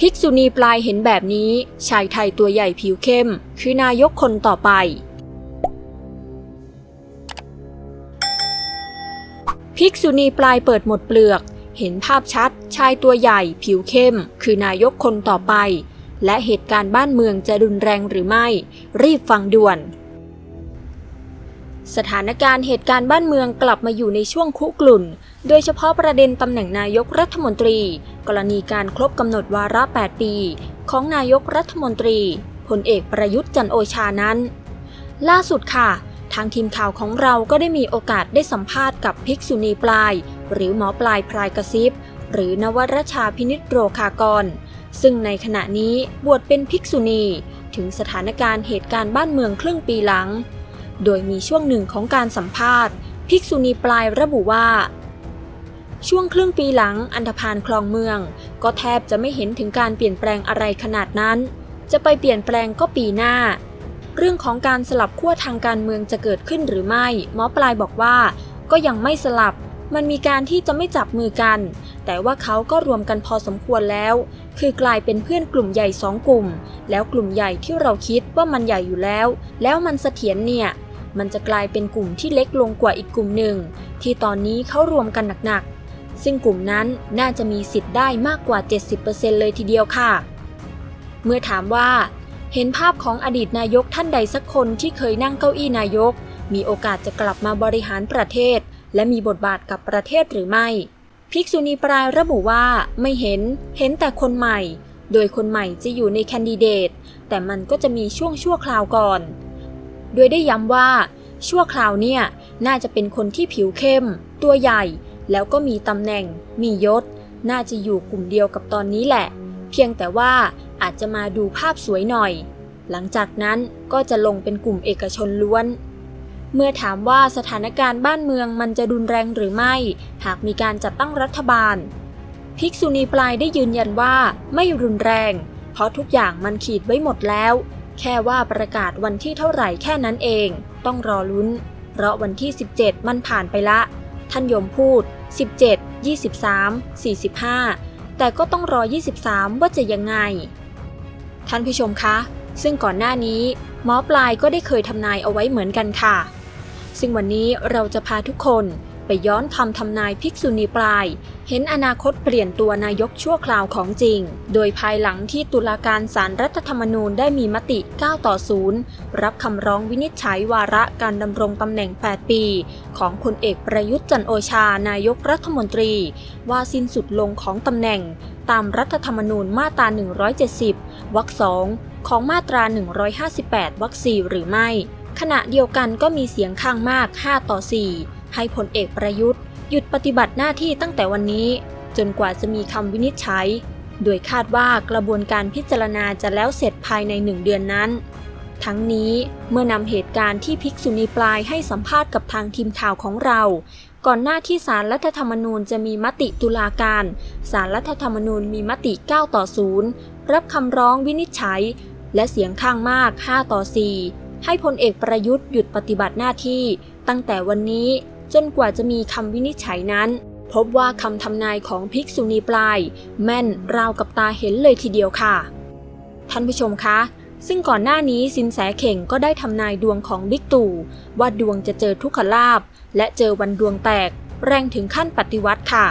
ภิกษุณีปลายเห็นแบบนี้ ชายไทยตัวใหญ่ผิวเข้ม คือนายกคนต่อไป ภิกษุณีปลายเปิดหมดเปลือก เห็นภาพชัด ชายตัวใหญ่ ผิวเข้ม คือนายกคนต่อไป และเหตุการณ์บ้านเมืองจะรุนแรงหรือไม่ รีบฟังด่วน สถานการณ์เหตุการณ์บ้านเมืองกลับมาอยู่ในช่วงคุกรุ่น โดยเฉพาะประเด็นตำแหน่งนายกรัฐมนตรี กรณีการครบกำหนดวาระ 8 ปี ของนายกรัฐมนตรีพลเอกประยุทธ์จันโอชานั้น ล่าสุดค่ะ ทางทีมข่าวของเราก็ได้มีโอกาสได้สัมภาษณ์กับภิกษุณีปลาย หรือหมอปลายพลายกระซิบ หรือนวรชาพินิจโรคากร ซึ่งในขณะนี้บวชเป็นภิกษุณี ถึงสถานการณ์เหตุการณ์บ้านเมืองครึ่งปีหลัง โดยมีช่วงหนึ่งของการสัมภาษณ์ ภิกษุณีปลายระบุว่า ช่วงครึ่งปีหลังอันธพาลคลองเมือง ก็แทบจะไม่เห็นถึงการเปลี่ยนแปลงอะไรขนาดนั้น จะไปเปลี่ยนแปลงก็ปีหน้า เรื่องของการสลับขั้วทางการเมืองจะเกิดขึ้นหรือไม่หมอปลายบอกว่า ก็ยังไม่สลับ มันมีการที่จะไม่จับมือกัน แต่ว่าเขาก็รวมกันพอสมควรแล้ว คือกลายเป็นเพื่อนกลุ่มใหญ่สองกลุ่ม แล้วกลุ่มใหญ่ที่เราคิดว่ามันใหญ่อยู่แล้ว แล้วมันเสถียรเนี่ย มันจะกลายเป็นกลุ่มที่เล็กลงกว่าอีกกลุ่มหนึ่ง ที่ตอนนี้เขารวมกันหนักๆ ซึ่งกลุ่มนั้นน่าจะมีสิทธิ์ได้มากกว่า 70%เลยทีเดียวค่ะ เมื่อถามว่า เห็นภาพของอดีตนายกท่านใดสักคนที่เคยนั่งเก้าอี้นายก มีโอกาสจะกลับมาบริหารประเทศ และมีบทบาทกับประเทศหรือไม่ภิกษุณีปรายระบุว่าไม่เห็น เห็นแต่คนใหม่ โดยคนใหม่จะอยู่ในแคนดิเดต แต่มันก็จะมีช่วงชั่วคราวก่อน โดยได้ย้ำว่า ชั่วคราวเนี่ยน่าจะเป็นคนที่ผิวเข้ม ตัวใหญ่ แล้วก็มีตำแหน่ง มียศ น่าจะอยู่กลุ่มเดียวกับตอนนี้แหละ เพียงแต่ว่าอาจจะมาดูภาพสวยหน่อย หลังจากนั้นก็จะลงเป็นกลุ่มเอกชนล้วน เมื่อถามว่าสถานการณ์บ้านเมืองมันจะรุนแรงหรือไม่ หากมีการจัดตั้งรัฐบาล ภิกษุณีปลายได้ยืนยันว่าไม่รุนแรง เพราะทุกอย่างมันขีดไว้หมดแล้ว แค่ว่าประกาศวันที่เท่าไหร่แค่นั้นเอง ต้องรอลุ้น เพราะวันที่ 17 มันผ่านไปละ ท่านยมพูด 17 23 45 แต่ก็ต้องรอ 23 ว่าจะยังไง ท่านผู้ชมคะ ซึ่งก่อนหน้านี้ หมอปลายก็ได้เคยทำนายเอาไว้เหมือนกันค่ะ ซึ่งวันนี้เราจะพาทุกคน ไปย้อนคำทำนายภิกษุณีปลาย เห็นอนาคตเปลี่ยนตัวนายกชั่วคราวของจริง โดยภายหลังที่ตุลาการศารรัฐธรรมนูญได้มีมติ 9 ต่อ 0 รับคำร้องวินิจฉัยวาระการดำรงตำแหน่ง 8 ปี ของพลเอกประยุทธ์จันโอชานายกรัฐมนตรี ว่าสิ้นสุดลงของตำแหน่ง ตามรัฐธรรมนูญมาตรา 170 วรรคสองของมาตรา 158 วรรคสี่หรือไม่ ขณะเดียวกันก็มีเสียงข้างมาก 5 ต่อ 4 ให้พลเอกประยุทธ์ หยุดปฏิบัติหน้าที่ตั้งแต่วันนี้ จนกว่าจะมีคำวินิจฉัย โดยคาดว่ากระบวนการพิจารณาจะแล้วเสร็จภายในหนึ่งเดือนนั้น ทั้งนี้เมื่อนำเหตุการณ์ที่ภิกษุณีปลายให้สัมภาษณ์กับทางทีมข่าวของเรา ก่อนหน้าที่สารรัฐธรรมนูญจะมีมติตุลาการ สารรัฐธรรมนูญมีมติ 9 ต่อ 0 รับคำร้องวินิจฉัย และเสียงข้างมาก 5 ต่อ 4ให้พลเอกประยุทธ์หยุดปฏิบัติหน้าที่ ตั้งแต่วันนี้ จนกว่าจะมีคำวินิจฉัยนั้น พบว่าคำทำนายของภิกษุณีปลาย แม่นราวกับตาเห็นเลยทีเดียวค่ะ ท่านผู้ชมคะ ซึ่งก่อนหน้านี้สินแสเข่งก็ได้ทำนายดวงของบิ๊กตู่ว่าดวงจะเจอทุกขลาบ และเจอวันดวงแตก แรงถึงขั้นปฏิวัติค่ะ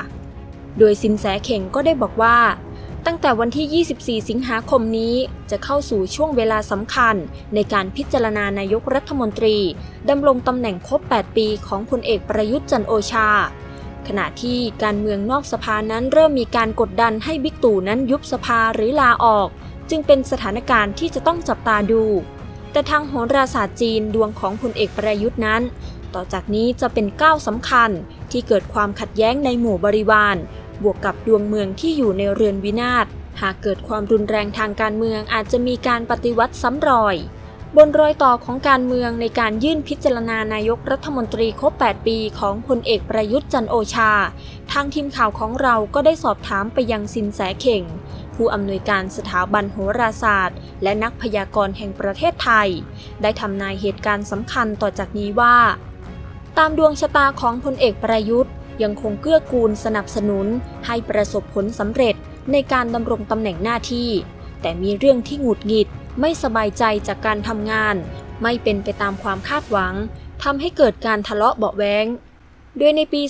โดยสินแสเข่งก็ได้บอกว่า ตั้งแต่วันที่ 24 สิงหาคมนี้จะเข้าสู่ช่วงเวลาสำคัญ ในการพิจารณานายกรัฐมนตรีดำรงตำแหน่งครบ 8 ปีของพลเอกประยุทธ์จันโอชา ขณะที่การเมืองนอกสภานั้นเริ่มมีการกดดันให้บิ๊กตู่นั้นยุบสภาหรือลาออก จึงเป็นสถานการณ์ที่จะต้องจับตาดู แต่ทางโหราศาสตร์จีนดวงของพลเอกประยุทธ์นั้น ต่อจากนี้จะเป็นก้าวสำคัญที่เกิดความขัดแย้งในหมู่บริวาร บวกกับดวงเมืองที่อยู่ในเรือนวินาศ หากเกิดความรุนแรงทางการเมืองอาจจะมีการปฏิวัติซ้ำรอย บนรอยต่อของการเมืองในการยื่นพิจารณานายกรัฐมนตรีครบ 8 ปีของพลเอกประยุทธ์จันโอชา ทางทีมข่าวของเราก็ได้สอบถามไปยังสินแสเข่ง ผู้อำนวยการสถาบันโหราศาสตร์ และนักพยากรณ์แห่งประเทศไทย ได้ทำนายเหตุการณ์สำคัญต่อจากนี้ว่า ตามดวงชะตาของพลเอกประยุทธ์ ยังคงเกื้อกูลสนับสนุนให้ประสบผลสำเร็จในการดำรงตำแหน่งหน้าที่ แต่มีเรื่องที่หงุดหงิดไม่สบายใจจากการทำงาน ไม่เป็นไปตามความคาดหวังทำให้เกิดการทะเลาะเบาะแว้งโดยในปี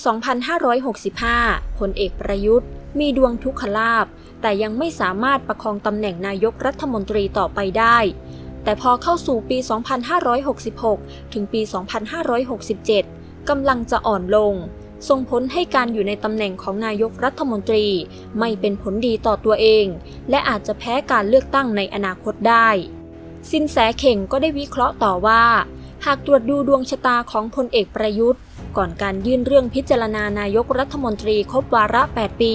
2565 พลเอกประยุทธ์ มีดวงทุกขลาภแต่ยังไม่สามารถประคองตำแหน่งนายกรัฐมนตรีต่อไปได้ แต่พอเข้าสู่ปี 2566 ถึงปี 2567 กำลังจะอ่อนลง ส่งผลให้การอยู่ในตำแหน่งของนายกรัฐมนตรี ไม่เป็นผลดีต่อตัวเอง และอาจจะแพ้การเลือกตั้งในอนาคตได้ สินแสเข่งก็ได้วิเคราะห์ต่อว่า หากตรวจดูดวงชะตาของพลเอกประยุทธ์ ก่อนการยื่นเรื่องพิจารณานายกรัฐมนตรีครบวาระ 8 ปี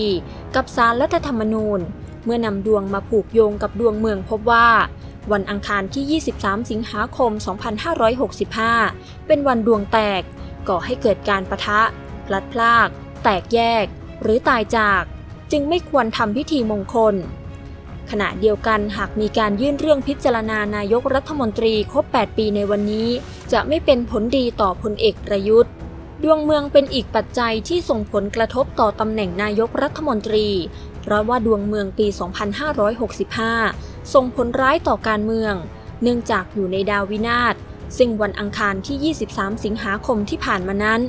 กับสารรัฐธรรมนูญ เมื่อนำดวงมาผูกโยงกับดวงเมืองพบว่าวันอังคารที่ 23 สิงหาคม 2565 เป็นวันดวงแตก ก่อให้เกิดการประทะ ลัดพราก แตกแยก หรือตายจากจึงไม่ควรทำพิธีมงคล ขณะเดียวกันหากมีการยื่นเรื่องพิจารณานายกรัฐมนตรีครบ 8 ปีในวันนี้ จะไม่เป็นผลดีต่อพลเอกประยุทธ์ ดวงเมืองเป็นอีกปัจจัยที่ส่งผลกระทบต่อตำแหน่งนายกรัฐมนตรี เพราะว่าดวงเมืองปี 2565 ส่งผลร้ายต่อการเมือง เนื่องจากอยู่ในดาววินาศ ซึ่งวันอังคารที่ 23 สิงหาคมที่ผ่านมานั้น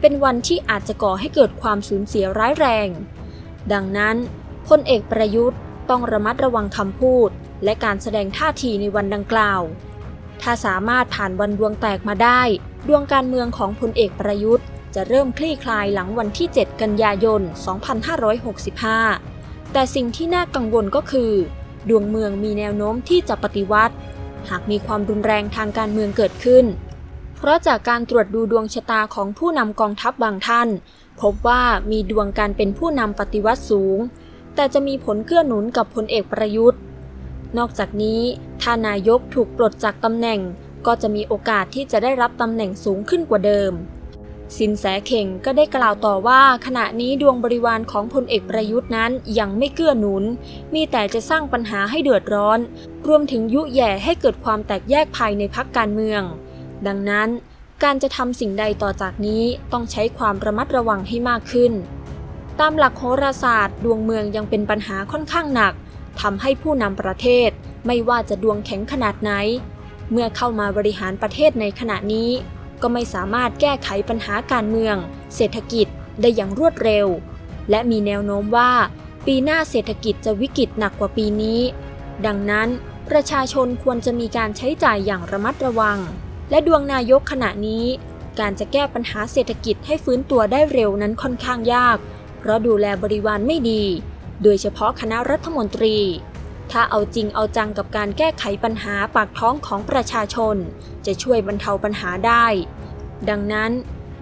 เป็นวันที่อาจจะก่อให้เกิดความสูญเสียร้ายแรง ดังนั้นพลเอกประยุทธ์ต้องระมัดระวังคำพูด และการแสดงท่าทีในวันดังกล่าว ถ้าสามารถผ่านวันดวงแตกมาได้ ดวงการเมืองของพลเอกประยุทธ์ จะเริ่มคลี่คลายหลังวันที่ 7 กันยายน 2565 แต่สิ่งที่น่ากังวลก็คือ ดวงเมืองมีแนวโน้มที่จะปฏิวัติ หากมีความรุนแรงทางการเมืองเกิดขึ้น เพราะจากการตรวจดูดวงชะตาของผู้นำกองทัพบางท่าน พบว่ามีดวงการเป็นผู้นำปฏิวัติสูง แต่จะมีผลเกื้อหนุนกับพลเอกประยุทธ์ นอกจากนี้ถ้านายกถูกปลดจากตำแหน่ง ก็จะมีโอกาสที่จะได้รับตำแหน่งสูงขึ้นกว่าเดิม สินแสเข่งก็ได้กล่าวต่อว่าขณะนี้ดวงบริวารของพลเอกประยุทธ์นั้นยังไม่เกื้อหนุน มีแต่จะสร้างปัญหาให้เดือดร้อน รวมถึงยุแย่ให้เกิดความแตกแยกภายในพักการเมือง ดังนั้น การจะทำสิ่งใดต่อจากนี้ต้องใช้ความระมัดระวังให้มากขึ้น ตามหลักโหราศาสตร์ ดวงเมืองยังเป็นปัญหาค่อนข้างหนักทำให้ผู้นำประเทศ ไม่ว่าจะดวงแข็งขนาดไหน เมื่อเข้ามาบริหารประเทศในขณะนี้ ก็ไม่สามารถแก้ไขปัญหาการเมือง เศรษฐกิจได้อย่างรวดเร็ว และมีแนวโน้มว่า ปีหน้าเศรษฐกิจจะวิกฤตหนักกว่าปีนี้ ดังนั้นประชาชนควรจะมีการใช้จ่ายอย่างระมัดระวัง และดวงนายกขณะนี้ การจะแก้ปัญหาเศรษฐกิจให้ฟื้นตัวได้เร็วนั้นค่อนข้างยาก เพราะดูแลบริวารไม่ดี โดยเฉพาะคณะรัฐมนตรี ถ้าเอาจริงเอาจังกับการแก้ไขปัญหาปากท้องของประชาชน จะช่วยบรรเทาปัญหาได้ ดังนั้น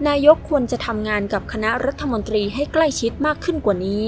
นายกควรจะทำงานกับคณะรัฐมนตรีให้ใกล้ชิดมากขึ้นกว่านี้